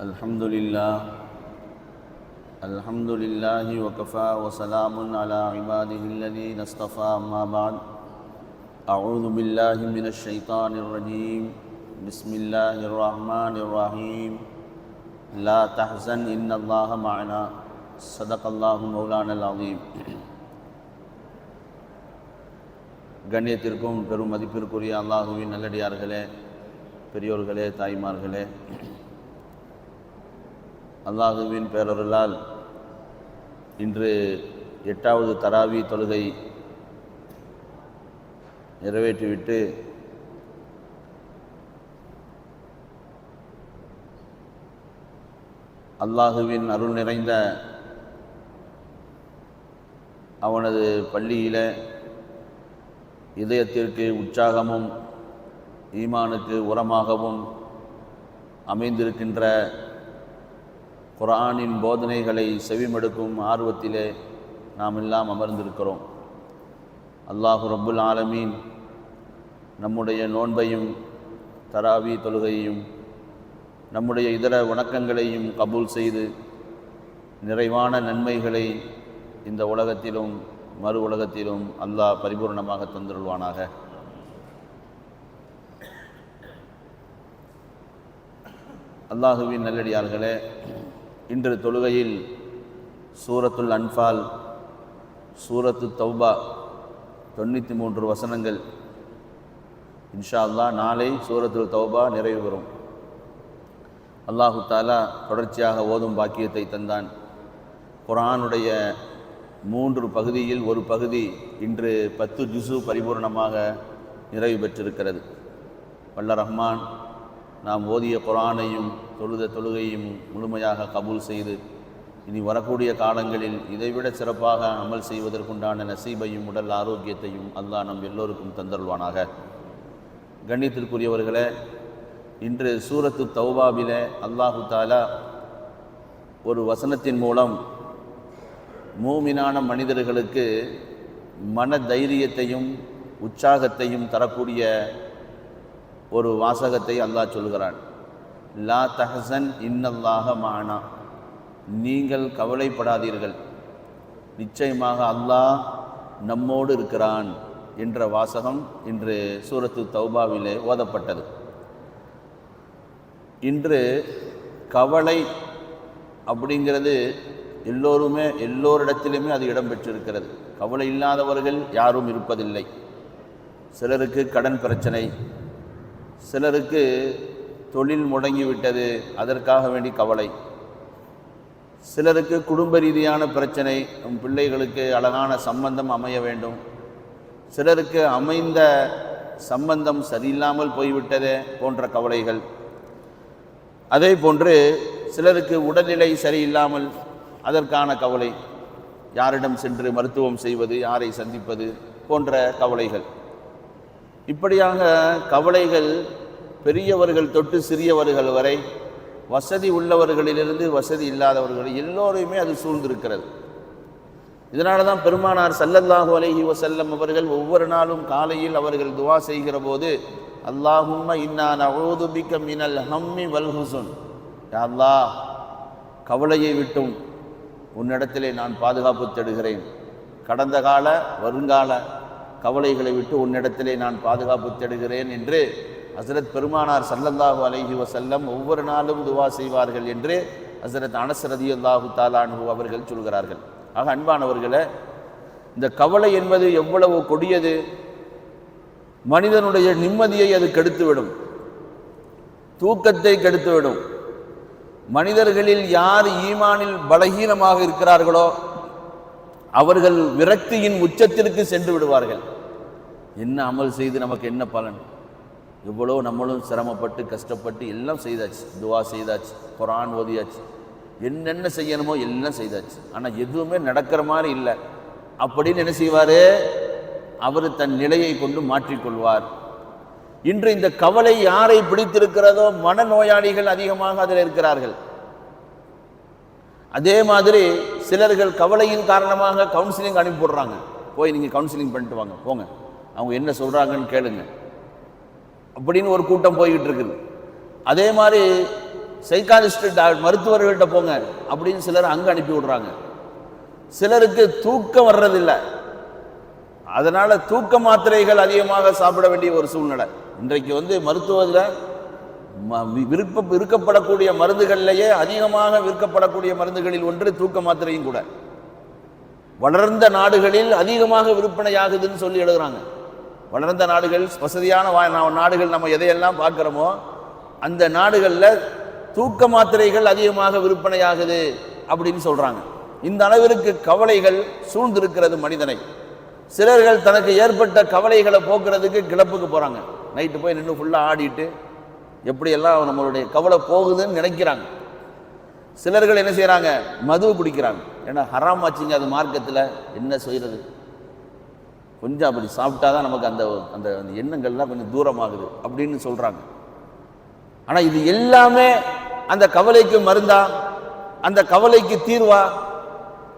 الحمد لله الحمد لله وكفى وسلام على عباده الذين اصطفى أما بعد أعوذ بالله من الشيطان الرجيم بسم الله الرحمن الرحيم لا تحزن إن الله معنا صدق الله مولانا العظيم கண்ணியத்திற்கும் பெரும் மதிப்பிற்குரிய அல்லாஹுவின் நல்லடியார்களே பெரியோர்களே தாய்மார்களே அல்லாஹுவின் பேரருளால் இன்று எட்டாவது தராவி தொழுகை நிறைவேற்றிவிட்டு அல்லாஹுவின் அருள் நிறைந்த அவனது பள்ளியில் இதயத்திற்கு உற்சாகமும் ஈமானுக்கு உரமாகவும் அமைந்திருக்கின்ற குரானின் போதனைகளை செவிமடுக்கும் ஆர்வத்திலே நாம் எல்லாம் அமர்ந்திருக்கிறோம். அல்லாஹு ரப்புல் ஆலமீன் நம்முடைய நோன்பையும் தராவி தொழுகையையும் நம்முடைய இதர வணக்கங்களையும் கபூல் செய்து நிறைவான நன்மைகளை இந்த உலகத்திலும் மறு உலகத்திலும் அல்லாஹ் பரிபூர்ணமாக தந்துருள்வானாக. அல்லாஹுவின் நல்லடியார்களே இன்று தொழுகையில் சூரத்துல் அன்ஃபால் சூரத்து தௌபா தொண்ணூற்றி மூன்று வசனங்கள். இன்ஷா அல்லாஹ் நாளை சூரத்துல் தௌபா நிறைவு பெறும். அல்லாஹு தாலா தொடர்ச்சியாக ஓதும் பாக்கியத்தை தந்தான். குரானுடைய மூன்று பகுதியில் ஒரு பகுதி இன்று பத்து ஜுசு பரிபூர்ணமாக நிறைவு பெற்றிருக்கிறது. வல்ல ரஹ்மான் நாம் ஓதிய குரானையும் தொழுத தொழுகையும் முழுமையாக கபூல் செய்து இனி வரக்கூடிய காலங்களில் இதைவிட சிறப்பாக அமல் செய்வதற்குண்டான நசீபையும் உடல் ஆரோக்கியத்தையும் அல்லாஹ் நம் எல்லோருக்கும் தந்தருள்வானாக. கண்ணியத்திற்குரியவர்களே இன்று சூரத்து தௌபாவிலே அல்லாஹு தாலா ஒரு வசனத்தின் மூலம் மூமினான மனிதர்களுக்கு மன தைரியத்தையும் உற்சாகத்தையும் தரக்கூடிய ஒரு வாசகத்தை அல்லாஹ் சொல்கிறான் லா தஹசன் இன்னல்லாக மானா. நீங்கள் கவலைப்படாதீர்கள். நிச்சயமாக அல்லாஹ் நம்மோடு இருக்கிறான் என்ற வாசகம் இன்று சூரத்து தௌபாவிலே ஓதப்பட்டது. இன்று கவலை அப்படிங்கிறது எல்லோருமே எல்லோரிடத்திலுமே அது இடம்பெற்றிருக்கிறது கவலை இல்லாதவர்கள் யாரும் இருப்பதில்லை. சிலருக்கு கடன் பிரச்சனை சிலருக்கு தொழில் முடங்கிவிட்டது அதற்காக வேண்டி கவலை. சிலருக்கு குடும்ப ரீதியான பிரச்சனை நம் பிள்ளைகளுக்கு அழகான சம்பந்தம் அமைய வேண்டும். சிலருக்கு அமைந்த சம்பந்தம் சரியில்லாமல் போய்விட்டதே போன்ற கவலைகள். அதே போன்று சிலருக்கு உடல்நிலை சரியில்லாமல் அதற்கான கவலை. யாரிடம் சென்று மருத்துவம் செய்வது யாரை சந்திப்பது போன்ற கவலைகள். இப்படியாக கவலைகள் பெரியவர்கள் தொட்டு சிறியவர்கள் வரை வசதி உள்ளவர்களிலிருந்து வசதி இல்லாதவர்கள் எல்லோரையுமே அது சூழ்ந்திருக்கிறது. இதனால தான் பெருமானார் சல்லல்லாஹு அலஹி வசல்லம் அவர்கள் ஒவ்வொரு நாளும் காலையில் அவர்கள் துவா செய்கிற போது அல்லாஹும்ம இன்னா நவூது மினல் ஹம்மி வல் யா அல்லாஹ் கவலையை விட்டும் உன்னிடத்திலே நான் பாதுகாப்பு தேடுகிறேன். கடந்த கால வருங்கால கவலைகளை விட்டு உன்னிடத்திலே நான் பாதுகாப்பு தேடுகிறேன் என்று ஹசரத் பெருமானார் சல்லல்லாஹு அலைஹி வசல்லம் ஒவ்வொரு நாளும் துவா செய்வார்கள் என்று ஹசரத் அனசரதி அல்லாஹு தாலானு அவர்கள் சொல்கிறார்கள். ஆக அன்பானவர்களை இந்த கவலை என்பது எவ்வளவு கொடியது? மனிதனுடைய நிம்மதியை அது கெடுத்துவிடும். தூக்கத்தை கெடுத்துவிடும். மனிதர்களில் யார் ஈமானில் பலகீனமாக இருக்கிறார்களோ அவர்கள் விரக்தியின் உச்சத்திற்கு சென்று விடுவார்கள். என்ன அமல் செய்து நமக்கு என்ன பலன்? எவ்வளோ நம்மளும் சிரமப்பட்டு கஷ்டப்பட்டு எல்லாம் செய்தாச்சு. துவா செய்தாச்சு குரான் ஓதியாச்சு. என்னென்ன செய்யணுமோ எல்லாம் செய்தாச்சு. ஆனால் எதுவுமே நடக்கிற மாதிரி இல்லை. அப்படின்னு என்ன செய்வார்? அவர் தன் நிலையை கொண்டு மாற்றிக்கொள்வார். இன்று இந்த கவலை யாரை பிடித்திருக்கிறதோ மனநோயாளிகள் அதிகமாக அதில் இருக்கிறார்கள். அதே மாதிரி சிலர்கள் கவலையின் காரணமாக கவுன்சிலிங் அனுப்பிவிடுறாங்க. போய் நீங்கள் கவுன்சிலிங் பண்ணிட்டு வாங்க போங்க. அவங்க என்ன சொல்கிறாங்கன்னு கேளுங்க. அப்படின்னு ஒரு கூட்டம் போய்கிட்டு இருக்குது. அதே மாதிரி சைக்காலஜிஸ்ட் மருத்துவர்கள்ட்ட போங்க அப்படின்னு சிலர் அங்கே அனுப்பி விடுறாங்க சிலருக்கு தூக்கம் வர்றதில்லை. அதனால் தூக்க மாத்திரைகள் அதிகமாக சாப்பிட வேண்டிய ஒரு சூழ்நிலை. இன்றைக்கு வந்து மருத்துவத்தில் விருப்ப விற்கப்படக்கூடிய மருந்துகள்லேயே அதிகமாக விற்கப்படக்கூடிய மருந்துகளில் ஒன்று தூக்க மாத்திரையும் கூட. வளர்ந்த நாடுகளில் அதிகமாக விற்பனையாகுதுன்னு சொல்லி எழுதுறாங்க. வளர்ந்த நாடுகள் வசதியான வா- நாடுகள் நம்ம எதையெல்லாம் பார்க்குறோமோ அந்த நாடுகளில் தூக்க மாத்திரைகள் அதிகமாக விற்பனையாகுது அப்படின்னு சொல்கிறாங்க இந்த அளவிற்கு கவலைகள் சூழ்ந்திருக்கிறது மனிதனை. சிலர்கள் தனக்கு ஏற்பட்ட கவலைகளை போக்குறதுக்கு கிளப்புக்கு போகிறாங்க நைட்டு போய் நின்று ஃபுல்லாக ஆடிட்டு எப்படியெல்லாம் நம்மளுடைய கவலை போகுதுன்னு நினைக்கிறாங்க. சிலர்கள் என்ன செய்கிறாங்க மது குடிக்கிறாங்க. ஏன்னா ஹராம் ஆச்சுங்க அது மார்க்கத்தில். என்ன செய்கிறது கொஞ்சம் அப்படி சாப்பிட்டா தான் நமக்கு அந்த அந்த அந்த எண்ணங்கள்லாம் கொஞ்சம் தூரமாகுது அப்படின்னு சொல்கிறாங்க ஆனால் இது எல்லாமே அந்த கவலைக்கு மருந்தா? அந்த கவலைக்கு தீர்வா?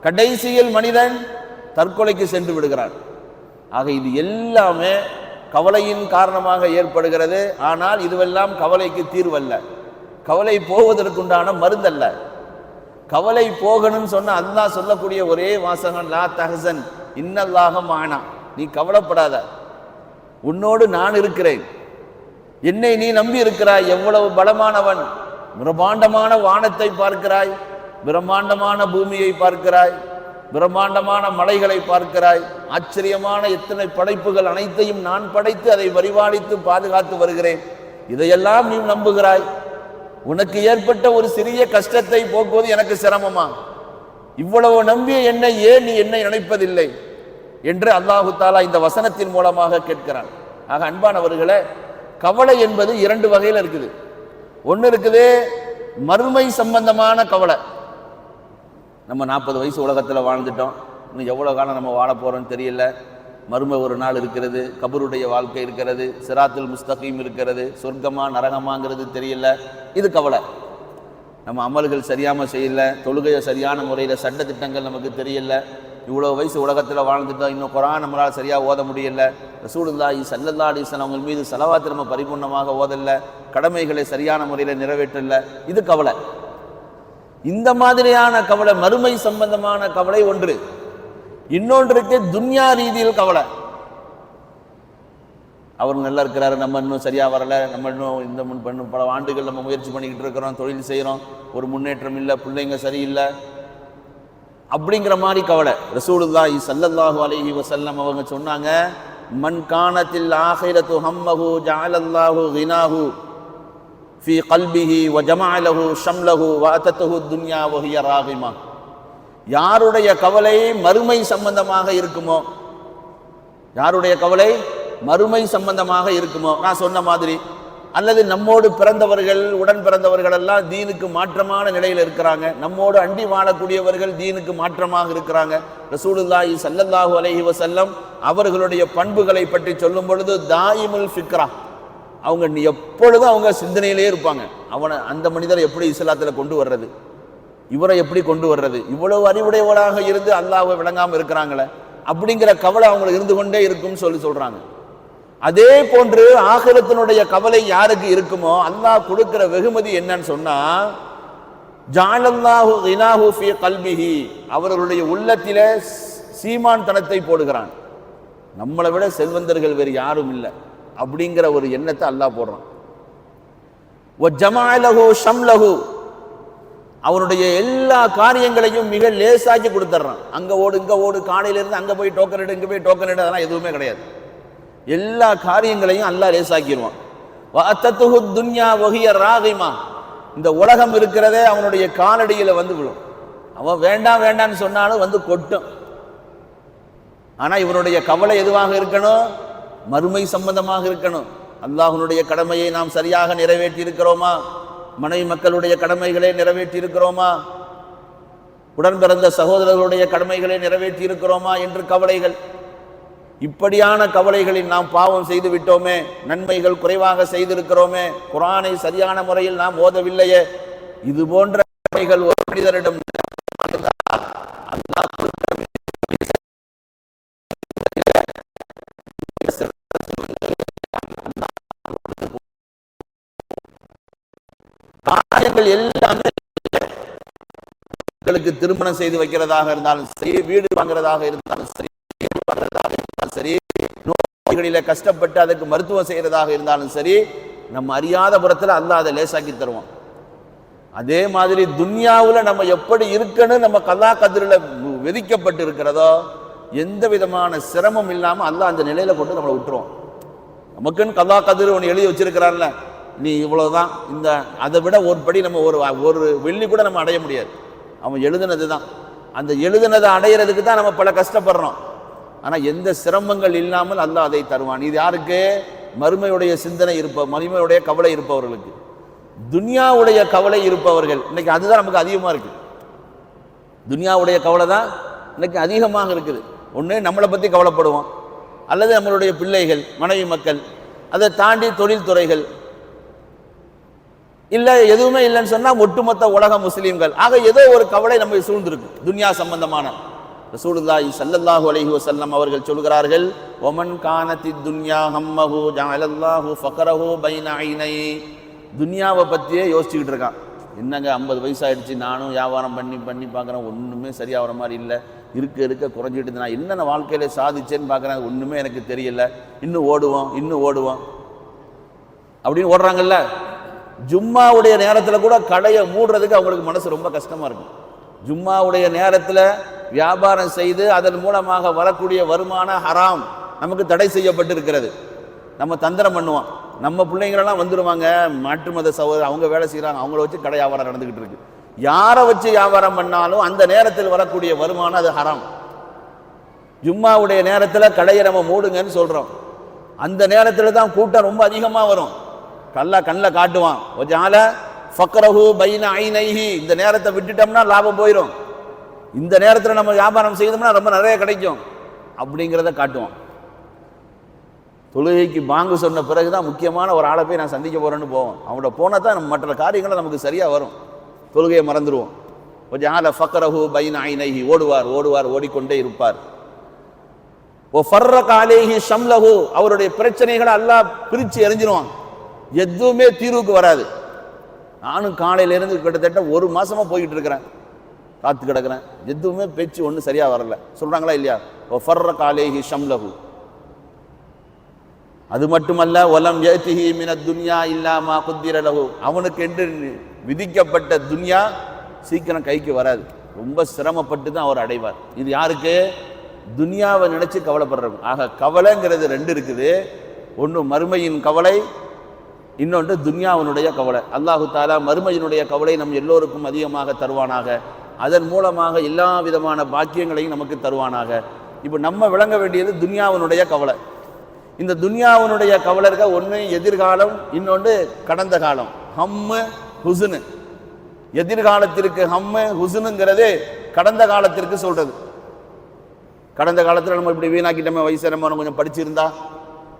கடைசியில் மனிதன் தற்கொலைக்கு சென்று விடுகிறான். ஆக இது எல்லாமே கவலையின் காரணமாக ஏற்படுகிறது. ஆனால் இதுவெல்லாம் கவலைக்கு தீர்வல்ல. கவலை போவதற்குண்டான மருந்தல்ல. கவலை போகணும்னு சொன்ன அல்லாஹ் சொல்லக்கூடிய ஒரே வாசகம் லா தஹசன் இன்னல்லாக மானா. நீ கவலைப்படாத. உன்னோடு நான் இருக்கிறேன். என்னை நீ நம்பி இருக்கிறாய். எவ்வளவு பலமானவன். பிரம்மாண்டமான வானத்தை பார்க்கிறாய். பிரம்மாண்டமான பூமியை பார்க்கிறாய். பிரம்மாண்டமான மலைகளை பார்க்கிறாய். ஆச்சரியமான எத்தனை படைப்புகள் அனைத்தையும் நான் படைத்து அதை பரிபாலித்து பாதுகாத்து வருகிறேன். இதையெல்லாம் நீ நம்புகிறாய். உனக்கு ஏற்பட்ட ஒரு சிறிய கஷ்டத்தை போக்குவது எனக்கு சிரமமா? இவ்வளவு நம்பிய என்னை ஏன் நீ என்னை நினைப்பதில்லை? என்று அல்லாஹு தாலா இந்த வசனத்தின் மூலமாக கேட்கிறான். ஆக அன்பானவர்களே கவலை என்பது இரண்டு வகையில் இருக்குது. ஒன்று இருக்குது மறுமை சம்பந்தமான கவலை. நம்ம நாற்பது வயசு உலகத்தில் வாழ்ந்துட்டோம். இன்னும் எவ்வளோ காலம் நம்ம வாழ போகிறோம்னு தெரியல. மர்ம ஒரு நாள் இருக்கிறது. கபருடைய வாழ்க்கை இருக்கிறது. சிராத்துல் முஸ்தகீம் இருக்கிறது. சொர்க்கமா நரகமாங்கிறது தெரியல. இது கவலை. நம்ம அமல்கள் சரியாமல் செய்யல. தொழுகையை சரியான முறையில் சட்ட திட்டங்கள் நமக்கு தெரியல. இவ்வளோ வயசு உலகத்தில் வாழ்ந்துட்டோம். இன்னும் குரான் நம்மளால் சரியாக ஓத முடியல. ரசூலுல்லாஹி சல்லல்லா அலிஸ்லாம் அவங்க மீது செலவாத்து நம்ம பரிபூர்ணமாக ஓதலை. கடமைகளை சரியான முறையில் நிறைவேற்றல. இது கவலை. இந்த மாதிரியான கவலை மறுமை சம்பந்தமான கவலை ஒன்று. இன்னொன்றுக்கு துன்யா ரீதியில் கவலை. அவர் நல்லா இருக்கிறாரு நம்ம இன்னும் சரியா வரல நம்ம இன்னும் இந்த முன் பண்ண பல ஆண்டுகள் நம்ம முயற்சி பண்ணிக்கிட்டு இருக்கிறோம் தொழில் செய்கிறோம் ஒரு முன்னேற்றம் இல்லை பிள்ளைங்க சரியில்லை. அப்படிங்கிற மாதிரி கவலை. ரசூலுல்லாஹி சல்லல்லாஹு அலைஹி வசல்லம் அவங்க சொன்னாங்க மண் காணத்தில் ஆஹிரத்து ஹம்மஹு ஜாலல்லாஹு கினாஹு. ஃபி கல்பிஹி வ ஜமஅலஹு ஷம்லஹு வ அத்தத்துஹு துன்யா வ ராகிமா யாருடைய கவலை மறுமை சம்பந்தமாக இருக்குமோ? யாருடைய கவலை மறுமை சம்பந்தமாக இருக்குமோ? நான் சொன்ன மாதிரி அல்லது நம்மோடு பிறந்தவர்கள் உடன் பிறந்தவர்கள் எல்லாம் தீனுக்கு மாற்றமான நிலையில் இருக்கிறாங்க. நம்மோடு அண்டி வாழக்கூடியவர்கள் தீனுக்கு மாற்றமாக இருக்கிறாங்க. ரசூலுல்லாஹி சல்லல்லாஹு அலஹி வசல்லம் அவர்களுடைய பண்புகளை பற்றி சொல்லும் பொழுது தாயிமுல் ஃபிக்ரா அவங்க நீ எப்பொழுதும் அவங்க சிந்தனையிலே இருப்பாங்க. அவனை அந்த மனிதரை எப்படி இஸ்லாத்தில் கொண்டு வர்றது? இவரை எப்படி கொண்டு வர்றது? இவ்வளவு அறிவுடையவராக இருந்து அல்லாவை விளங்காமல் இருக்கிறாங்களே அப்படிங்கிற கவலை அவங்களுக்கு இருந்து கொண்டே இருக்கும்னு சொல்லி சொல்றாங்க. அதே போன்று ஆகிரத்தினுடைய கவலை யாருக்கு இருக்குமோ அல்லாஹ் கொடுக்கிற வெகுமதி என்னன்னு சொன்னா ஜாலல்லாஹு இனாஹு ஃபி கல்பிஹி அவர்களுடைய உள்ளத்திலே சீமான் தனத்தை போடுகிறான். நம்மளை விட செல்வந்தர்கள் வேறு யாரும் இல்லை. அப்படிங்கிற ஒரு எண்ணத்தை அல்லா போடுறான். ஒ ஜமாலஹு ஷம்லஹு. அவனுடைய எல்லா காரியங்களையும் மிக லேசாக்கி கொடுத்துட்றான் அங்க ஓடு இங்க ஓடு காலையில இருந்து அங்க போய் டோக்கன் எடு இங்க போய் டோக்கன் எடு அதெல்லாம் எதுவுமே கிடையாது. எல்லா காரியங்களையும் அல்லாஹ் லேசாக்கிடுவான். வஅத்தத்துஹு துன்யா வகிய ராகிமா. இந்த உலகம் இருக்கிறதே அவனுடைய காலடியில வந்து விழும். அவன் வேண்டாம் வேண்டாம்னு சொன்னாலும் வந்து கொட்டும். ஆனா இவனுடைய கவலை எதுவாக இருக்கணும்? மறுமை சம்பந்தமாக இருக்கணும். அல்லாஹனுடைய கடமையை நாம் சரியாக நிறைவேற்றி இருக்கிறோமா மனைவி மக்களுடைய கடமைகளை நிறைவேற்றி இருக்கிறோமா உடன் பிறந்த சகோதரர்களுடைய கடமைகளை நிறைவேற்றி இருக்கிறோமா என்று கவலைகள். இப்படியான கவலைகளில் நாம் பாவம் செய்து விட்டோமே நன்மைகள் குறைவாக செய்திருக்கிறோமே குரானை சரியான முறையில் நாம் ஓதவில்லையே. இது போன்ற கவலைகள் ஒரு மனிதரிடம் அல்லாஹ் எல்லாமே மக்களுக்கு திருமணம் செய்து வைக்கிறதாக இருந்தாலும் சரி வீடு வாங்குறதாக இருந்தாலும் சரி வாங்குறதாக இருந்தாலும் சரி நோய்களில கஷ்டப்பட்டு அதுக்கு மருத்துவம் செய்யறதாக இருந்தாலும் சரி நம்ம அறியாத புறத்துல அல்லா அதை லேசாக்கி தருவோம் அதே மாதிரி துன்யாவில் நம்ம எப்படி இருக்கணும் நம்ம கதா கதிரில் விதிக்கப்பட்டு இருக்கிறதோ எந்த விதமான சிரமம் இல்லாம அல்லாஹ் அந்த நிலையில கொண்டு நம்மளை விட்டுருவோம் நமக்குன்னு கதா கதிர் ஒன்று எழுதி வச்சிருக்கிறான்ல நீ இவ்வளோதான் இந்த அதை விட ஒரு படி நம்ம ஒரு ஒரு வெள்ளி கூட நம்ம அடைய முடியாது. அவன் எழுதுனது தான் அந்த எழுதுனதை அடையிறதுக்கு தான் நம்ம பல கஷ்டப்படுறோம். ஆனால் எந்த சிரமங்கள் இல்லாமல் அல்ல அதை தருவான். இது யாருக்கு? மறுமையுடைய சிந்தனை இருப்ப மறுமையுடைய கவலை இருப்பவர்களுக்கு. துன்யாவுடைய கவலை இருப்பவர்கள். இன்னைக்கு அதுதான் நமக்கு அதிகமாக இருக்குது துன்யாவுடைய கவலை தான் இன்னைக்கு அதிகமாக இருக்குது. ஒன்று நம்மளை பற்றி கவலைப்படுவோம். அல்லது நம்மளுடைய பிள்ளைகள் மனைவி மக்கள் அதை தாண்டி தொழில்துறைகள் இல்லை எதுவுமே இல்லைன்னு சொன்னால் ஒட்டுமொத்த உலக முஸ்லீம்கள். ஆக ஏதோ ஒரு கவலை நம்மை சூழ்ந்திருக்கு. துன்யா சம்பந்தமான ரசூலுல்லாஹி சல்லல்லாஹு அலைஹி வஸல்லம் அவர்கள் சொல்கிறார்கள் ஒமன் கானத்தி துன்யா ஹம்மஹு ஜஅலல்லாஹு ஃபக்ரஹு பைன ஐனை துன்யாவை பற்றியே யோசிச்சுக்கிட்டு இருக்கான். என்னங்க ஐம்பது வயசாயிடுச்சு நானும் வியாபாரம் பண்ணி பண்ணி பார்க்குறேன் ஒன்றுமே சரியாக வர மாதிரி இல்லை. இருக்க இருக்க குறைஞ்சிட்டு நான் என்னென்ன வாழ்க்கையில சாதிச்சேன்னு பார்க்குறேன் ஒன்றுமே எனக்கு தெரியல. இன்னும் ஓடுவோம் இன்னும் ஓடுவோம். அப்படின்னு ஓடுறாங்கல்ல? ஜும்மாவுடைய நேரத்தில் கூட கடையை மூடுறதுக்கு அவங்களுக்கு மனசு ரொம்ப கஷ்டமாக இருக்கும் ஜும்மாவுடைய நேரத்தில் வியாபாரம் செய்து அதன் மூலமாக வரக்கூடிய வருமான ஹராம். நமக்கு தடை செய்யப்பட்டு இருக்கிறது நம்ம தந்திரம் பண்ணுவோம். நம்ம பிள்ளைங்களெல்லாம் வந்துடுவாங்க மாற்று மத சகோதரர் அவங்க வேலை செய்கிறாங்க அவங்கள வச்சு கடை வியாபாரம் நடந்துக்கிட்டு இருக்கு. யாரை வச்சு வியாபாரம் பண்ணாலும் அந்த நேரத்தில் வரக்கூடிய வருமானம் அது ஹராம். ஜும்மாவுடைய நேரத்தில் கடையை நம்ம மூடுங்கன்னு சொல்கிறோம் அந்த நேரத்தில் தான் கூட்டம் ரொம்ப அதிகமாக வரும். கல்லா கண்ணில் காட்டுவான். ஒஜால ஃபக்ரஹு பைன ஐநைஹி இந்த நேரத்தை விட்டுட்டோம்னா லாபம் போயிடும் இந்த நேரத்தில் நம்ம வியாபாரம் செய்தோம்னா ரொம்ப நிறைய கிடைக்கும். அப்படிங்கிறத காட்டுவான். தொழுகைக்கு பாங்கு சொன்ன பிறகு தான் முக்கியமான ஒரு ஆளை போய் நான் சந்திக்க போறேன்னு போவோம். அவனோட போனால் தான் மற்ற காரியங்களும் நமக்கு சரியாக வரும். தொழுகையை மறந்துடுவோம் கொஞ்சம் ஆல ஃபக்கரஹு பைன ஐநைஹி ஓடுவார் ஓடுவார் ஓடிக்கொண்டே இருப்பார். ஓ ஃபர்ர காலேஹி ஷம்லஹு. அவருடைய பிரச்சனைகளை எல்லாம் பிரித்து எரிஞ்சிருவான் எதுவுமே தீர்வுக்கு வராது. நானும் காலையிலேருந்து கிட்டத்தட்ட ஒரு மாசமா போய்கிட்டு இருக்கிறேன். காத்து கிடக்கிறேன். எதுவுமே பேச்சு ஒன்றும் சரியா வரல. சொல்றாங்களா இல்லையா? ஓ காலேஹி ஷம்லஹு. அது மட்டுமல்ல ஒலம் ஏத்திஹி மின துன்யா இல்லாமா குத்திரலகு அவனுக்கு என்று விதிக்கப்பட்ட துன்யா சீக்கிரம் கைக்கு வராது. ரொம்ப சிரமப்பட்டு தான் அவர் அடைவார். இது யாருக்கு? துன்யாவை நினைச்சு கவலைப்படுறவங்க. ஆக கவலைங்கிறது ரெண்டு இருக்குது. ஒன்று மறுமையின் கவலை இன்னொன்று துன்யாவினுடைய கவலை. அல்லாஹு தாலா மறுமையினுடைய கவலை நம் எல்லோருக்கும் அதிகமாக தருவானாக. அதன் மூலமாக எல்லா விதமான பாக்கியங்களையும் நமக்கு தருவானாக. இப்போ நம்ம விளங்க வேண்டியது துன்யாவினுடைய கவலை. இந்த துன்யாவினுடைய கவலை இருக்க ஒன்று எதிர்காலம் இன்னொன்று கடந்த காலம். ஹம்மு ஹுசுனு. எதிர்காலத்திற்கு ஹம்மு ஹுசுனுங்கிறது கடந்த காலத்திற்கு சொல்றது. கடந்த காலத்தில் நம்ம இப்படி வீணாக்கிட்டோமே வயசு நம்ம கொஞ்சம் படிச்சிருந்தா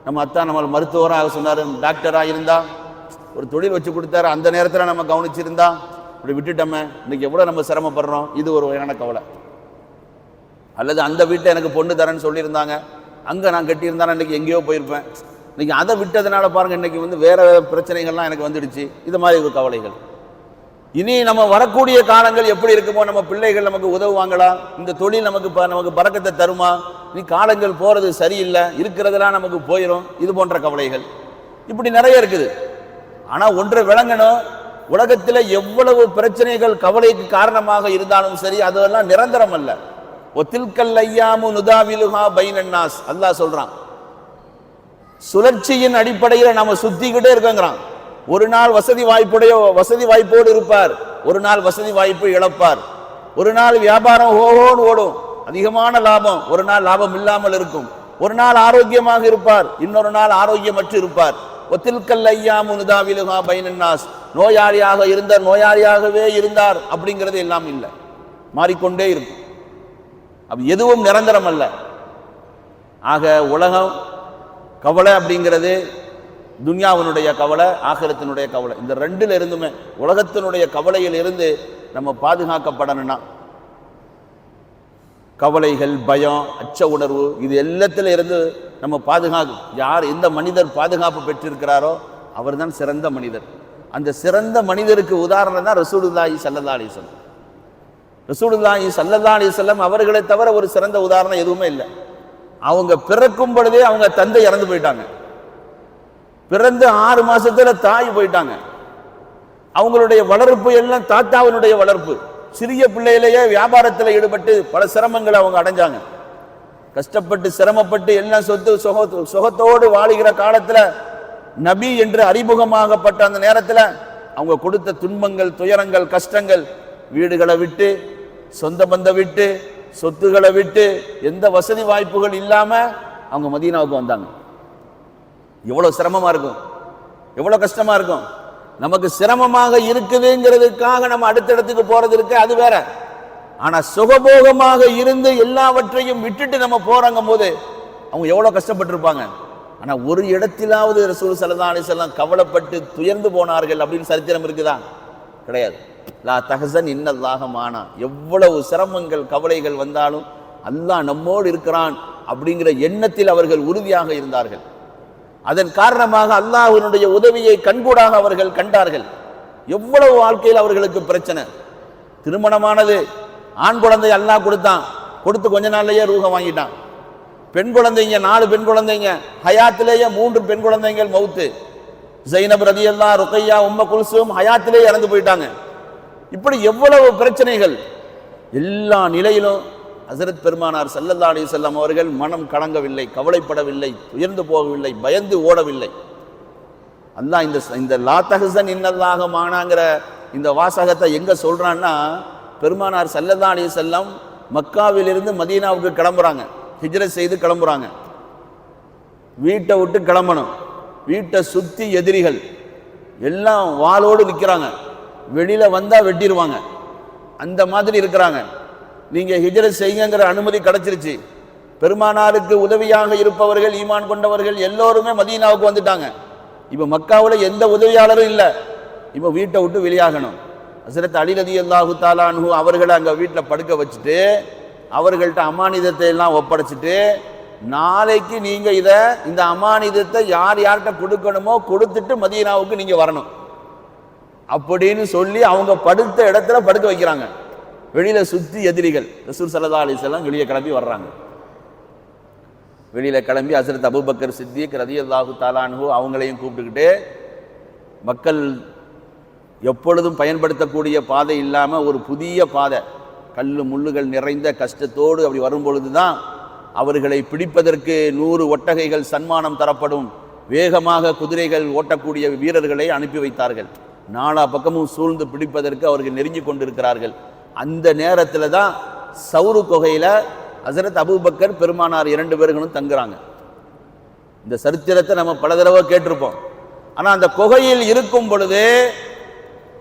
நம்ம அத்தா நம்ம மருத்துவராக சொன்னார் டாக்டராக இருந்தா ஒரு தொழில் வச்சு கொடுத்தாரு அந்த நேரத்தில் நம்ம கவனிச்சிருந்தா இப்படி விட்டுட்டோமே இன்னைக்கு எவ்வளோ நம்ம சிரமப்படுறோம் இது ஒரு வகையான கவலை. அல்லது அந்த வீட்டை எனக்கு பொண்ணு தரேன்னு சொல்லியிருந்தாங்க அங்கே நான் கட்டியிருந்தா இன்னைக்கு எங்கேயோ போயிருப்பேன். இன்னைக்கு அதை விட்டதுனால பாருங்கள் இன்னைக்கு வந்து வேற பிரச்சனைகள்லாம் எனக்கு வந்துடுச்சு. இது மாதிரி ஒரு கவலைகள். இனி நம்ம வரக்கூடிய காலங்கள் எப்படி இருக்குமோ நம்ம பிள்ளைகள் நமக்கு உதவுவாங்களா? இந்த தொழில் நமக்கு நமக்கு பறக்கத்தை தருமா? நீ காலங்கள் போறது சரியில்லை இருக்கிறதெல்லாம் நமக்கு போயிடும் இது போன்ற கவலைகள். இப்படி நிறைய இருக்குது. ஆனா ஒன்றை விளங்கணும் உலகத்தில் எவ்வளவு பிரச்சனைகள் கவலைக்கு காரணமாக இருந்தாலும் சரி அதெல்லாம் நிரந்தரம் அல்ல. ஒத்தில்கல் ஐயாமு நுதாவிலுஹா பைனன்னாஸ் அல்லாஹ் சொல்றான். சுழற்சியின் அடிப்படையில் நம்ம சுத்திக்கிட்டே இருக்கோங்கிறான். ஒரு நாள் வசதி வாய்ப்புடைய வசதி வாய்ப்போடு இருப்பார் ஒரு நாள் வசதி வாய்ப்பு இழப்பார். ஒரு நாள் வியாபாரம் ஓஹோன்னு ஓடும். அதிகமான லாபம். ஒரு நாள் லாபம் இல்லாமல் இருக்கும். ஒரு நாள் ஆரோக்கியமாக இருப்பார். இன்னொரு நாள் ஆரோக்கியமற்று இருப்பார். ஒத்தில்கல் முனுதா விழுகா பைனன்னாஸ். நோயாளியாக இருந்த நோயாளியாகவே இருந்தார் அப்படிங்கிறது எல்லாம் இல்லை. மாறிக்கொண்டே இருக்கும். அது எதுவும் நிரந்தரம் அல்ல. ஆக உலகம் கவலை அப்படிங்கிறது துன்யாவினுடைய கவலை ஆகரத்தினுடைய கவலை. இந்த ரெண்டில் இருந்துமே உலகத்தினுடைய கவலையில் இருந்து நம்ம பாதுகாக்கப்படணும்னா கவலைகள் பயம் அச்ச உணர்வு இது எல்லாத்துல இருந்து நம்ம பாதுகாக்கும் யார் எந்த மனிதர் பாதுகாப்பு பெற்றிருக்கிறாரோ அவர்தான் சிறந்த மனிதர். அந்த சிறந்த மனிதருக்கு உதாரணம் தான் ரசூலுல்லாஹி ஸல்லல்லாஹு அலிசல்லம் ரசூலுல்லாஹி ஸல்லல்லாஹு அலிசல்லம் அவர்களை தவிர ஒரு சிறந்த உதாரணம் எதுவுமே இல்லை. அவங்க பிறக்கும் பொழுதே அவங்க தந்தை இறந்து போயிட்டாங்க. பிறந்து ஆறு மாசத்துல தாய் போயிட்டாங்க. அவங்களுடைய வளர்ப்பு எல்லாம் தாத்தாவினுடைய வளர்ப்பு. சிறிய பிள்ளையிலேயே வியாபாரத்தில் ஈடுபட்டு பல சிரமங்களை அவங்க அடைஞ்சாங்க. கஷ்டப்பட்டு சிரமப்பட்டு எல்லாம் சொத்து சுக சுகத்தோடு வாழுகிற காலத்தில் நபி என்று அறிமுகமாகப்பட்ட அந்த நேரத்தில் அவங்க கொடுத்த துன்பங்கள் துயரங்கள் கஷ்டங்கள் வீடுகளை விட்டு சொந்த பந்த விட்டு சொத்துக்களை விட்டு எந்த வசதி வாய்ப்புகள் இல்லாமல் அவங்க மதீனாவுக்கு வந்தாங்க. எவ்வளோ சிரமமா இருக்கும்? எவ்வளோ கஷ்டமா இருக்கும்? நமக்கு சிரமமாக இருக்குதுங்கிறதுக்காக நம்ம அடுத்த இடத்துக்கு போறது இருக்கு அது வேற. ஆனா சுகபோகமாக இருந்து எல்லாவற்றையும் விட்டுட்டு நம்ம போறங்கும் போது அவங்க எவ்வளவு கஷ்டப்பட்டிருப்பாங்க. ஆனா ஒரு இடத்திலாவது ரசூல் சல்லா அலிசல்லாம் கவலைப்பட்டு துயர்ந்து போனார்கள் அப்படின்னு சரித்திரம் இருக்குதா? கிடையாது. லா தஹசன் இன்னல்லாக மானா. எவ்வளவு சிரமங்கள் கவலைகள் வந்தாலும் அல்லாஹ் நம்மோடு இருக்கிறான் அப்படிங்கிற எண்ணத்தில் அவர்கள் உறுதியாக இருந்தார்கள். அதன் காரணமாக அல்லாஹினுடைய உதவியை கண்கூடாக அவர்கள் கண்டார்கள். எவ்வளவு வாழ்க்கையில் அவர்களுக்கு பிரச்சனை? திருமணமானது ஆண் குழந்தை அல்லாஹ் கொடுத்தான். கொடுத்து கொஞ்ச நாள்லயே ரூகம் வாங்கிட்டான். பெண் குழந்தைங்க நாலு பெண் குழந்தைங்க ஹயாத்திலேயே மூன்று பெண் குழந்தைகள் மவுத்து. ஜைனப் ரதியல்லா ருக்கையா உம்ம குல்சும் ஹயாத்திலே இறந்து போயிட்டாங்க. இப்படி எவ்வளவு பிரச்சனைகள்? எல்லா நிலையிலும் ஹசரத் பெருமானார் ஸல்லல்லாஹு அலி செல்லம் அவர்கள் மனம் கலங்கவில்லை கவலைப்படவில்லை உயர்ந்து போகவில்லை பயந்து ஓடவில்லை. அல்லா இந்த இந்த லா இன்னல்லாக மானாங்கிற இந்த வாசகத்தை எங்கே சொல்கிறான்னா பெருமானார் ஸல்லல்லாஹு அலி செல்லம் மக்காவிலிருந்து மதீனாவுக்கு கிளம்புறாங்க. ஹிஜ்ரத் செய்து கிளம்புறாங்க. வீட்டை விட்டு கிளம்பணும். வீட்டை சுற்றி எதிரிகள். எல்லாம் வாளோடு நிற்கிறாங்க வெளியில் வந்தால் வெட்டிடுவாங்க அந்த மாதிரி இருக்கிறாங்க. நீங்கள் ஹிஜ்ரத் செய்யுங்கிற அனுமதி கிடைச்சிருச்சு. பெருமானாருக்கு உதவியாக இருப்பவர்கள் ஈமான் கொண்டவர்கள் எல்லோருமே மதீனாவுக்கு வந்துட்டாங்க. இப்போ மக்காவில் எந்த உதவியாளரும் இல்லை. இப்போ வீட்டை விட்டு வெளியாகணும். ஹசரத் அலி அல்லாஹு தாலானு அவர்களை அங்கே வீட்டில் படுக்க வச்சுட்டு அவர்கள்ட்ட அமானிதத்தை எல்லாம் ஒப்படைச்சிட்டு நாளைக்கு நீங்கள் இதை இந்த அமானிதத்தை யார் யார்கிட்ட கொடுக்கணுமோ கொடுத்துட்டு மதீனாவுக்கு நீங்கள் வரணும். அப்படின்னு சொல்லி அவங்க படுத்த இடத்துல படுக்க வைக்கிறாங்க. வெளியில சுத்தி எதிரிகள். ரசூல் சல்லா அலிசல்லாம் வெளியே கிளம்பி வர்றாங்க. வெளியில கிளம்பி ஹசரத் அபூபக்கர் சித்திக் ரதி அல்லாஹு தாலானு அவங்களையும் கூப்பிட்டுக்கிட்டு மக்கள் எப்பொழுதும் பயன்படுத்தக்கூடிய பாதை இல்லாமல் ஒரு புதிய பாதை. கல் முள்ளுகள் நிறைந்த கஷ்டத்தோடு அப்படி வரும்பொழுது தான் அவர்களை பிடிப்பதற்கு நூறு ஒட்டகைகள் சன்மானம் தரப்படும். வேகமாக குதிரைகள் ஓட்டக்கூடிய வீரர்களை அனுப்பி வைத்தார்கள். நாலா பக்கமும் சூழ்ந்து பிடிப்பதற்கு அவர்கள் நெருங்கி கொண்டிருக்கிறார்கள். அந்த நேரத்தில் தான் சவுரு குகையில் ஹசரத் அபுபக்கர் பெருமானார் இரண்டு பேர்களும் தங்குறாங்க. இந்த சரித்திரத்தை நம்ம பல தடவை கேட்டிருப்போம். ஆனால் அந்த குகையில் இருக்கும் பொழுது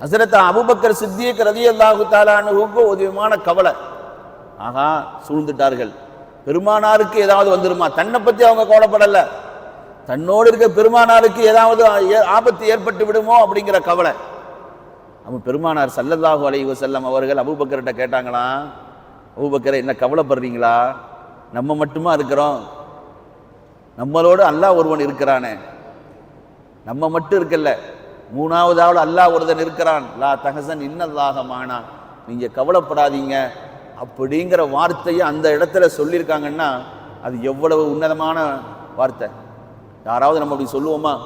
ஹசரத் அபுபக்கர் சித்திக் ரதி அல்லாஹு தாலானுக்கு ஒரு விதமான கவலை. ஆகா சூழ்ந்துட்டார்கள். பெருமானாருக்கு ஏதாவது வந்துருமா? தன்னை பற்றி அவங்க கோலப்படலை தன்னோடு இருக்க பெருமானாருக்கு ஏதாவது ஏ- ஆபத்து ஏற்பட்டு விடுமோ அப்படிங்கிற கவலை. அவன் பெருமானார் சல்லல்லாஹு அலைஹி செல்லம் அவர்கள் அபுபக்கர்கிட்ட கேட்டாங்களாம் அபுபக்கரை என்ன கவலைப்படுறீங்களா? நம்ம மட்டுமா இருக்கிறோம். நம்மளோடு அல்லாஹ் ஒருவன் இருக்கிறானே. நம்ம மட்டும் இருக்கல்ல. மூணாவதாவது அல்லாஹ் ஒருதன் இருக்கிறான். லா தகசன் இன்னல்லாக மானா. நீங்க கவலைப்படாதீங்க. அப்படிங்கிற வார்த்தையை அந்த இடத்துல சொல்லியிருக்காங்கன்னா அது எவ்வளவு உன்னதமான வார்த்தை. யாராவது நம்ம அப்படி சொல்லுவோமா?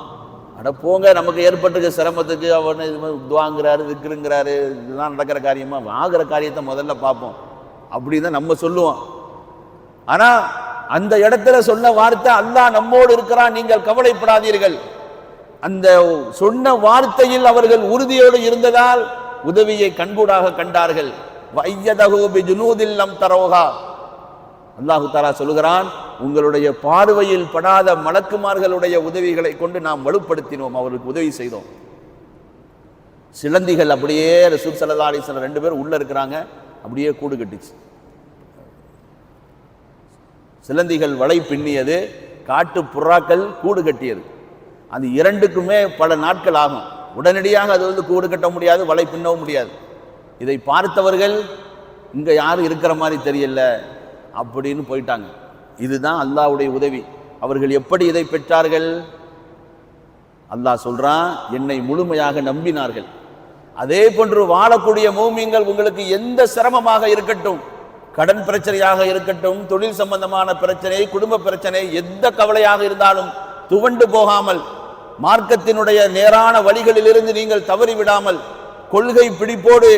அட போங்க நமக்கு ஏற்பட்டிருக்க சிரமத்துக்கு அவர் இது மாதிரி துவாங்கிறாரு விற்கிறங்கிறாரு இதெல்லாம் நடக்கிற காரியமா? ஆகிற காரியத்தை முதல்ல பார்ப்போம். அப்படின்னு தான் நம்ம சொல்லுவோம். ஆனால் அந்த இடத்துல சொன்ன வார்த்தை அல்லாஹ் நம்மோடு இருக்கிறான் நீங்கள் கவலைப்படாதீர்கள். அந்த சொன்ன வார்த்தையில் அவர்கள் உறுதியோடு இருந்ததால் உதவியை கண்கூடாக கண்டார்கள். வையதகு ஜுனூதில் நம் தரோகா அல்லாஹு தாலா சொல்லுகிறான் உங்களுடைய பார்வையில் படாத மலக்குமார்களுடைய உதவிகளை கொண்டு நாம் வலுப்படுத்தினோம் அவருக்கு உதவி செய்தோம். சிலந்திகள் அப்படியே ரசூல் சல்லா அலிஸ்லாம் ரெண்டு பேரும் உள்ள இருக்கிறாங்க அப்படியே கூடு கட்டுச்சு. சிலந்திகள் வலை பின்னியது காட்டு புறாக்கள் கூடு கட்டியது. அது இரண்டுக்குமே பல நாட்கள் ஆகும். உடனடியாக அது வந்து கூடு கட்ட முடியாது வலை பின்னவும் முடியாது. இதை பார்த்தவர்கள் இங்க யாரும் இருக்கிற மாதிரி தெரியல அப்படின்னு போயிட்டாங்க. இதுதான் அல்லாஹ்வுடைய உதவி. அவர்கள் எப்படி இதை பெற்றார்கள்? அல்லாஹ் சொல்றான் என்னை முழுமையாக நம்பினார்கள். அதே போன்று வாழக்கூடிய மூமியங்கள் உங்களுக்கு எந்த சிரமமாக இருக்கட்டும் கடன் பிரச்சனையாக இருக்கட்டும் தொழில் சம்பந்தமான பிரச்சனை குடும்ப பிரச்சனை எந்த கவலையாக இருந்தாலும் துவண்டு போகாமல் மார்க்கத்தினுடைய நேரான வழிகளிலிருந்து நீங்கள் தவறி விடாமல் கொள்கை பிடிப்போடு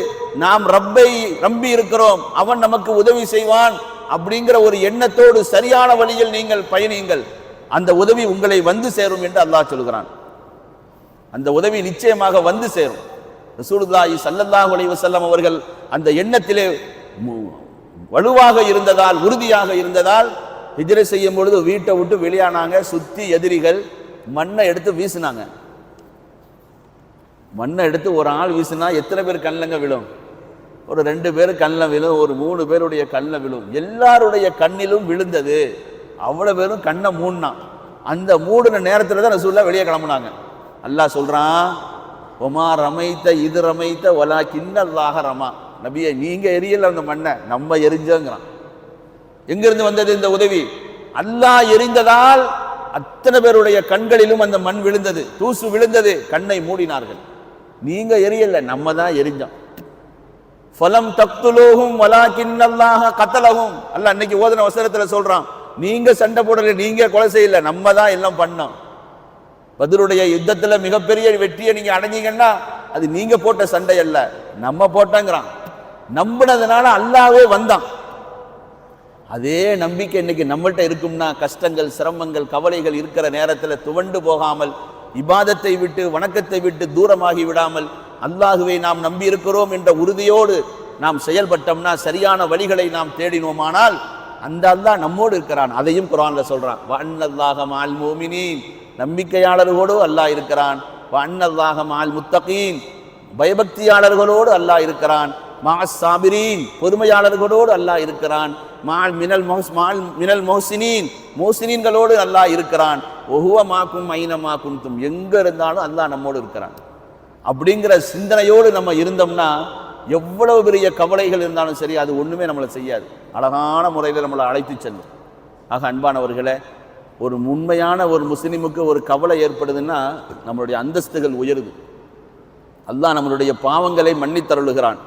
நாம் ரப்பை நம்பி இருக்கிறோம். அவன் நமக்கு உதவி செய்வான். அப்படிங்கிற ஒரு எண்ணத்தோடு சரியான வழியில் நீங்கள் பயணியுங்கள். அந்த உதவி உங்களை வந்து சேரும் என்று அல்லாஹ் சொல்கிறான். அந்த உதவி நிச்சயமாக வந்து சேரும். ரசூலுல்லாஹி சல்லல்லாஹு அலைஹி வஸல்லம் அவர்கள் அந்த எண்ணத்திலே வலுவாக இருந்ததால் உறுதியாக இருந்ததால் ஹிஜ்ரை செய்யும் பொழுது வீட்டை விட்டு வெளியானாங்க. சுத்தி எதிரிகள் மண்ணை எடுத்து வீசினாங்க. மண்ணை எடுத்து ஒரு ஆள் வீசினா எத்தனை பேர் கண்ணுலங்க விழும்? ஒரு ரெண்டு பேர் கண்ணில் விழும் ஒரு மூணு பேருடைய கண்ணில் விழும். எல்லாருடைய கண்ணிலும் விழுந்தது. அவ்வளோ பேரும் கண்ணை மூடினான். அந்த மூடின நேரத்தில் தான் ரசூல்லா வெளியே கிளம்புனாங்க. அல்லாஹ் சொல்கிறான் ஒமா ரமைத்த இது ரமைத்த ஒலா கிண்ணல்லாக ரமா. நபியை நீங்கள் எரியல அந்த மண்ணை நம்ம எரிஞ்சோங்கிறான். எங்கிருந்து வந்தது இந்த உதவி? அல்லாஹ் எரிந்ததால் அத்தனை பேருடைய கண்களிலும் அந்த மண் விழுந்தது. தூசு விழுந்தது. கண்ணை மூடினார்கள். நீங்கள் எரியல நம்ம தான் எரிஞ்சோம். ஃபலம் தக்துலூஹும் வலாக்கின்னல்லாஹ கத்தலகும் அல்ல அன்னைக்கு ஓதுன வசனத்தில் சொல்றான் நீங்க சண்டை போடல நீங்க கொலை செய்யல நம்ம தான் எல்லாம் பண்ணோம். பதிலுடைய யுத்தத்துல மிகப்பெரிய வெற்றியை நீங்கள் அடைஞ்சீங்கன்னா அது நீங்க போட்ட சண்டை அல்ல நம்ம போட்டோங்கிறான். நம்பினதுனால அல்லாவே வந்தான். அதே நம்பிக்கை இன்னைக்கு நம்மள்ட்ட இருக்கும்னா கஷ்டங்கள் சிரமங்கள் கவலைகள் இருக்கிற நேரத்தில் துவண்டு போகாமல் இபாதத்தை விட்டு வணக்கத்தை விட்டு தூரமாகி விடாமல் அல்லாஹுவை நாம் நம்பி இருக்கிறோம் என்ற உறுதியோடு நாம் செயல்பட்டோம்னா சரியான வழிகளை நாம் தேடினோமானால் அந்த அல்லாஹ் நம்மோடு இருக்கிறான். அதையும் குரான்ல சொல்றான். வண்ணல்லாக மால் மோமினின் நம்பிக்கையாளர்களோடு அல்லாஹ் இருக்கிறான். வண்ணல்லாக மால் முத்தகீன். பயபக்தியாளர்களோடு அல்லாஹ் இருக்கிறான். மா சாபிரீன். பொறுமையாளர்களோடு அல்லாஹ் இருக்கிறான். மால் மினல் மோஸ் மால் மினல் மோசினீன். மோசினீன்களோடு அல்லாஹ் இருக்கிறான். ஒஹுவ மாக்கும் ஐனமாக்கும் குந்தும் எங்க இருந்தாலும் அல்லாஹ் நம்மோடு இருக்கிறான். அப்படிங்கிற சிந்தனையோடு நம்ம இருந்தோம்னா எவ்வளவு பெரிய கவலைகள் இருந்தாலும் சரி அது ஒண்ணுமே நம்மளை செய்யாது. அழகான முறையில் நம்மளை அழைத்து செல்லும். ஆக அன்பானவர்களே ஒரு உண்மையான ஒரு முஸ்லிமுக்கு ஒரு கவலை ஏற்படுதுன்னா நம்மளுடைய அந்தஸ்துகள் உயருது. அல்லாஹ் நம்மளுடைய பாவங்களை மன்னித்தருளுகிறான்.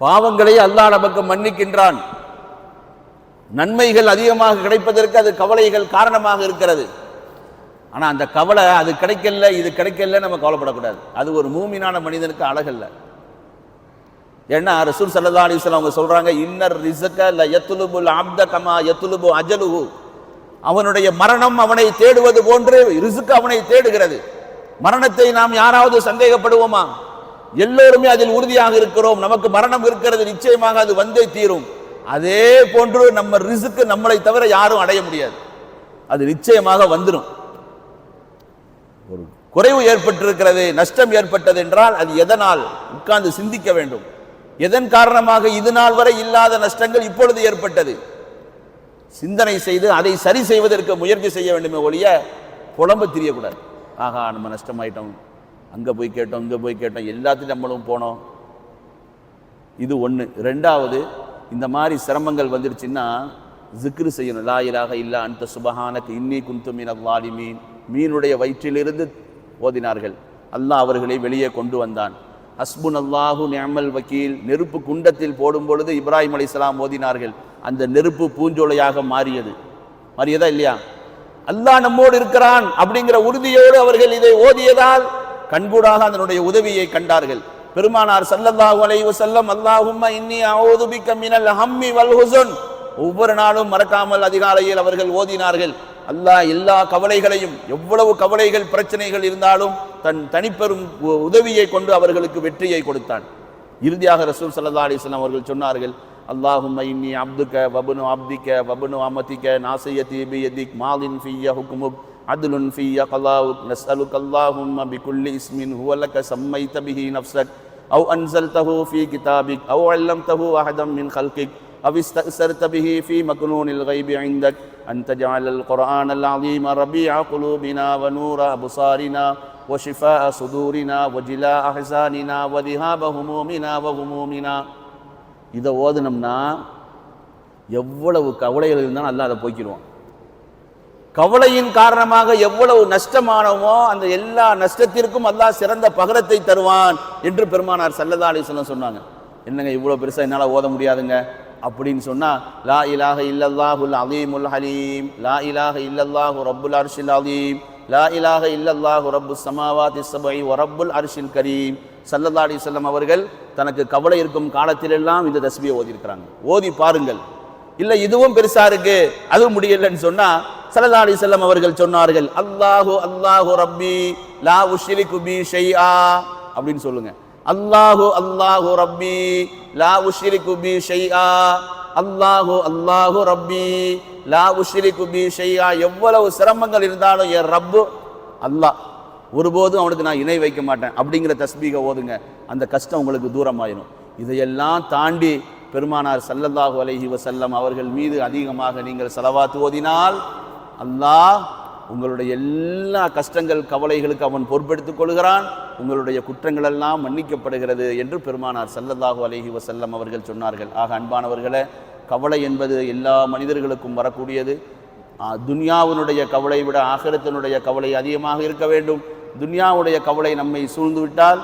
பாவங்களை அல்லாஹ் நமக்கு மன்னிக்கின்றான். நன்மைகள் அதிகமாக கிடைப்பதற்கு அது கவலைகள் காரணமாக இருக்கிறது. ஆனா அந்த கவலை அது கிடைக்கல இது கிடைக்கல நம்ம கவலைப்படக்கூடாது. அது ஒரு மூமினான மனிதனுக்கு அழகல்ல. ஏன்னா ரசூல் சல்லா அலிஸ்லாம் அவங்க சொல்றாங்க இன்னர் ரிசக ல யத்துலுபுல் அப்த கமா யத்துலுபு அஜலுஹு. அவனுடைய மரணம் அவனை தேடுவது போன்று ரிசுக்கு அவனை தேடுகிறது. மரணத்தை நாம் யாராவது சந்தேகப்படுவோமா? எல்லோருமே அதில் உறுதியாக இருக்கிறோம். நமக்கு மரணம் இருக்கிறது நிச்சயமாக அது வந்தே தீரும். அதே போன்று நம்ம ரிசுக்கு நம்மளை தவிர யாரும் அடைய முடியாது. அது நிச்சயமாக வந்துடும் ஒரு குறைவு ஏற்பட்டிருக்கிறது நஷ்டம் ஏற்பட்டது என்றால் அது எதனால்? உட்கார்ந்து சிந்திக்க வேண்டும். எதன் காரணமாக இது நாள் வரை இல்லாத நஷ்டங்கள் இப்பொழுது ஏற்பட்டது? சிந்தனை செய்து அதை சரி செய்வதற்கு முயற்சி செய்ய வேண்டுமே ஒழிய புலம்பு தெரியக்கூடாது. ஆகா நம்ம நஷ்டமாயிட்டோம். அங்கே போய் கேட்டோம் இங்கே போய் கேட்டோம் எல்லாத்தையும் நம்மளும் போனோம். இது ஒன்று ரெண்டாவது இந்த மாதிரி சிரமங்கள் வந்துடுச்சுன்னா ஜிக்ரு செய்யணும். லா இல்லை இல்லா அந்த சுபஹானக்கு இன்னி குந்து வாலிமீன். அவ்வாலிமீன் மீனுடைய வயிற்றிலிருந்து ஓதினார்கள். அல்லாஹ் அவர்களை வெளியே கொண்டு வந்தான். ஹஸ்புன் அல்லாஹு நியமல் வக்கீல். நெருப்பு குண்டத்தில் போடும் பொழுது இப்ராஹிம் அலிஸ்லாம் ஓதினார்கள். அந்த நெருப்பு பூஞ்சோலையாக மாறியது. மாறியதா இல்லையா? அல்லாஹ் நம்மோடு இருக்கிறான் அப்படிங்கிற உறுதியோடு அவர்கள் இதை ஓதியதால் கண்கூடாக அதனுடைய உதவியை கண்டார்கள். பெருமானார் சல்லல்லாஹு அலைஹி வஸல்லம் அல்லாஹும்ம இன்னி அஊது பிக்க மினல் ஹம்மி வல் ஹுசன் ஒவ்வொரு நாளும் மறக்காமல் அதிகாலையில் அவர்கள் ஓதினார்கள். அல்லாஹ் எல்லா கவலைகளையும் எவ்வளவு கவலைகள் பிரச்சனைகள் இருந்தாலும் தன் தனிப்பெரும் உதவியை கொண்டு அவர்களுக்கு வெற்றியை கொடுத்தான். இறுதியாக ரசூல் சல்லா அலிஸ்லாம் அவர்கள் சொன்னார்கள் அல்லாஹும் இன்னி அப்துக்க வபுனு அப்திக்க வபுனு அமதிக்க நாசையத்தி பியதிக் மாலின் ஃபிய ஹுக்குமுக் அதுலுன் ஃபிய ஃபிய்ய கலாவுக் நஸ்அலுக் அல்லாஹும் பிகுல்லி இஸ்மின் ஹுவலக்க சம்மை தபிஹி நஃப்சக் அவு அன்சல் தஹு ஃபி கிதாபிக் அவு அல்லம் தஹு அஹதம் மின் ஹல்கிக் أو استأثرت به في مكنون الغيب عندك أن تجعل القرآن العظيم ربيع قلوبنا ونور أبصارنا وشفاء صدورنا وجلاء أحزاننا وذهاب همومنا وغمومنا இதை ஓதுனோம்னா எவ்வளவு கவலைகள் இருந்தாலும் அல்லாஹ் அதை போக்கிடுவான் கவலையின் காரணமாக எவ்வளவு நஷ்டமானமோ அந்த எல்லா நஷ்டத்திற்கும் அல்லாஹ் சிறந்த பகரத்தை தருவான் என்று பெருமானார் சல்லல்லா அலிஸ்லாம் சொன்னாங்க என்னங்க இவ்வளவு பெருசா என்னால ஓத முடியாதுங்க அப்படின்னு சொன்னா லா இலாக இல்லல்லாஹுல் அலீமுல் ஹலீம் லா இலாக இல்லல்லாஹு ரப்புல் அர்ஷில் அலீம் லா இலாக இல்லல்லாஹு ரப்பு சமாவாதி சபை ஒரப்புல் அர்ஷில் கரீம். சல்லல்லா அலிஸ்லாம் அவர்கள் தனக்கு கவலை இருக்கும் காலத்திலெல்லாம் இந்த தஸ்பியை ஓதியிருக்கிறாங்க. ஓதி பாருங்கள். இல்லை இதுவும் பெருசாக இருக்கு. அதுவும் முடியலன்னு சொன்னால் சல்லா அலி வஸல்லம் அவர்கள் சொன்னார்கள் அல்லாஹு அல்லாஹு ரப்பி லா உஷ்ரிகு குபி ஷைஆ அப்படின்னு சொல்லுங்கள் அல்லாஹு அல்லாஹு ரப்பி லா உஷ்ரிகு குபி ஷையா அல்லாஹு அல்லாஹு ரப்பி லா உஷ்ரிகு குபி ஷையா எவ்வளவு சிரமங்கள் இருந்தாலும் என் ரப்பு அல்லாஹ். ஒருபோதும் அவனுக்கு நான் இணை வைக்க மாட்டேன் அப்படிங்கிற தஸ்பீக ஓதுங்க. அந்த கஷ்டம் உங்களுக்கு தூரமாயிடும் இதையெல்லாம் தாண்டி பெருமானார் சல்லல்லாஹு அலஹி வசல்லம் அவர்கள் மீது அதிகமாக நீங்கள் செலவாத்து ஓதினால் அல்லாஹ் உங்களுடைய எல்லா கஷ்டங்கள் கவலைகளுக்கு அவன் பொறுப்பெடுத்துக் கொள்கிறான். உங்களுடைய குற்றங்களெல்லாம் மன்னிக்கப்படுகிறது என்று பெருமானார் சல்லல்லாஹு அலைஹி வசல்லம் அவர்கள் சொன்னார்கள். ஆக அன்பானவர்களே கவலை என்பது எல்லா மனிதர்களுக்கும் வரக்கூடியது. துன்யாவினுடைய கவலை விட ஆகரத்தினுடைய கவலை அதிகமாக இருக்க வேண்டும். துன்யாவுடைய கவலை நம்மை சூழ்ந்துவிட்டால்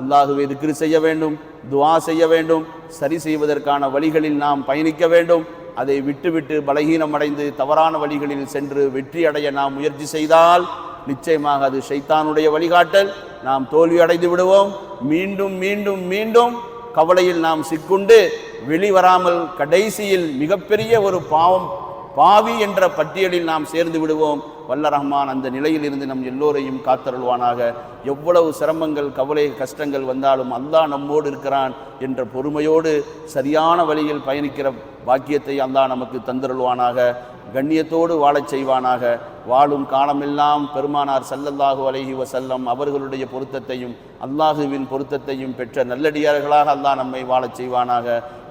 அல்லாஹுவை திக்ரு செய்ய வேண்டும் துவா செய்ய வேண்டும். சரி செய்வதற்கான வழிகளில் நாம் பயணிக்க வேண்டும். அதை விட்டுவிட்டு பலகீனம் அடைந்து தவறான வழிகளில் சென்று வெற்றி அடைய நாம் முயற்சி செய்தால் நிச்சயமாக அது ஷைத்தானுடைய வழிகாட்டல். நாம் தோல்வி அடைந்து விடுவோம். மீண்டும் மீண்டும் மீண்டும் கவலையில் நாம் சிக்குண்டு வெளிவராமல் கடைசியில் மிகப்பெரிய ஒரு பாவம் பாவி என்ற பட்டியலில் நாம் சேர்ந்து விடுவோம். வல்ல ரஹ்மான் அந்த நிலையிலிருந்து நம் எல்லோரையும் காத்தருள்வானாக. எவ்வளவு சிரமங்கள் கவலை கஷ்டங்கள் வந்தாலும் அல்லாஹ் நம்மோடு இருக்கிறான் என்ற பொறுமையோடு சரியான வழியில் பயணிக்கிற பாக்கியத்தை அல்லாஹ் நமக்கு தந்தருள்வானாக. கண்ணியத்தோடு வாழச் செய்வானாக. வாழும் காலமெல்லாம் பெருமானார் சல்லல்லாஹு அலஹி வசல்லம் அவர்களுடைய பொருத்தத்தையும் அல்லாஹுவின் பொருத்தத்தையும் பெற்ற நல்லடியார்களாக அல்லாஹ் நம்மை வாழச் செய்வானாக.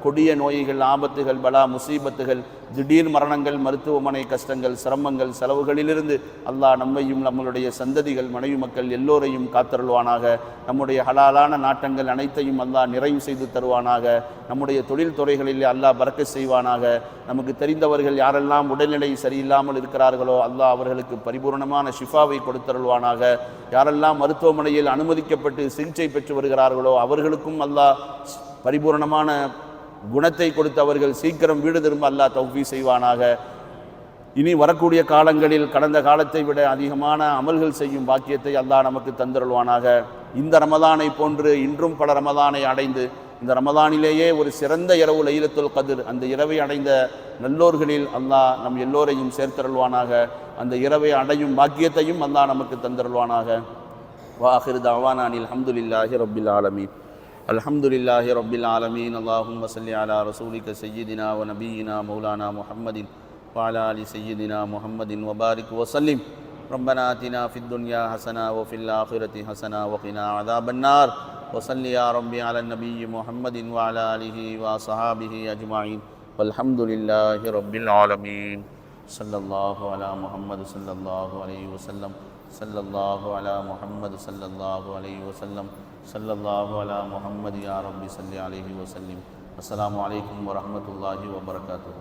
கொடிய நோய்கள் ஆபத்துகள் பலா முசீபத்துகள் திடீர் மரணங்கள் மருத்துவமனை கஷ்டங்கள் சிரமங்கள் செலவுகளிலிருந்து அல்லாஹ் நம்மையும் நம்மளுடைய சந்ததிகள் மனைவி மக்கள் எல்லோரையும் காத்தருள்வானாக. நம்முடைய ஹலாலான நாட்டங்கள் அனைத்தையும் அல்லாஹ் நிறைவு செய்து தருவானாக. நம்முடைய தொழில் துறைகளில் அல்லாஹ் பறக்க செய்வானாக. நமக்கு தெரிந்தவர்கள் யாரெல்லாம் உடல்நிலை சரியில்லாமல் இருக்கிறார்களோ அல்லாஹ் அவர்களுக்கு பரிபூர்ணமான ஷிஃபாவை கொடுத்தருள்வானாக. யாரெல்லாம் மருத்துவமனையில் அனுமதிக்கப்பட்டு சிகிச்சை பெற்று வருகிறார்களோ அவர்களுக்கும் அல்லாஹ் பரிபூர்ணமான குணத்தை கொடுத்து அவர்கள் சீக்கிரம் வீடு திரும்ப அல்லாஹ் தௌஃபி செய்வானாக. இனி வரக்கூடிய காலங்களில் கடந்த காலத்தை விட அதிகமான அமல்கள் செய்யும் பாக்கியத்தை அல்லாஹ் நமக்கு தந்தருள்வானாக. இந்த ரமதானை போன்று இன்றும் பல ரமதானை அடைந்து இந்த ரமதானிலேயே ஒரு சிறந்த இரவு லைலத்துல் கதிர் அந்த இரவை அடைந்த நல்லோர்களில் அல்லாஹ் நம் எல்லோரையும் சேர்த்தருள்வானாக. அந்த இரவை அடையும் பாக்கியத்தையும் அல்லாஹ் நமக்கு தந்தருள்வானாக. வாஹிர் தாவானானில் அல்ஹம்துலில்லாஹி ரப்பில் ஆலமீன். الحمد لله رب العالمين اللهم صل على رسولك سيدنا ونبينا مولانا محمد وعلى آل سيدنا محمد وبارك وسلم. ربنا آتنا في الدنيا حسنة وفي الآخرة حسنة وقنا عذاب النار. وصل يا ربي على النبي محمد وعلى آله وصحابه أجمعين والحمد لله رب العالمين صلى الله على محمد صلى الله عليه وسلم. صلى الله على محمد صلى الله عليه وسلم. صلى الله على محمد يا رب صلی عليه وسلم. السلام عليكم ورحمة الله وبركاته.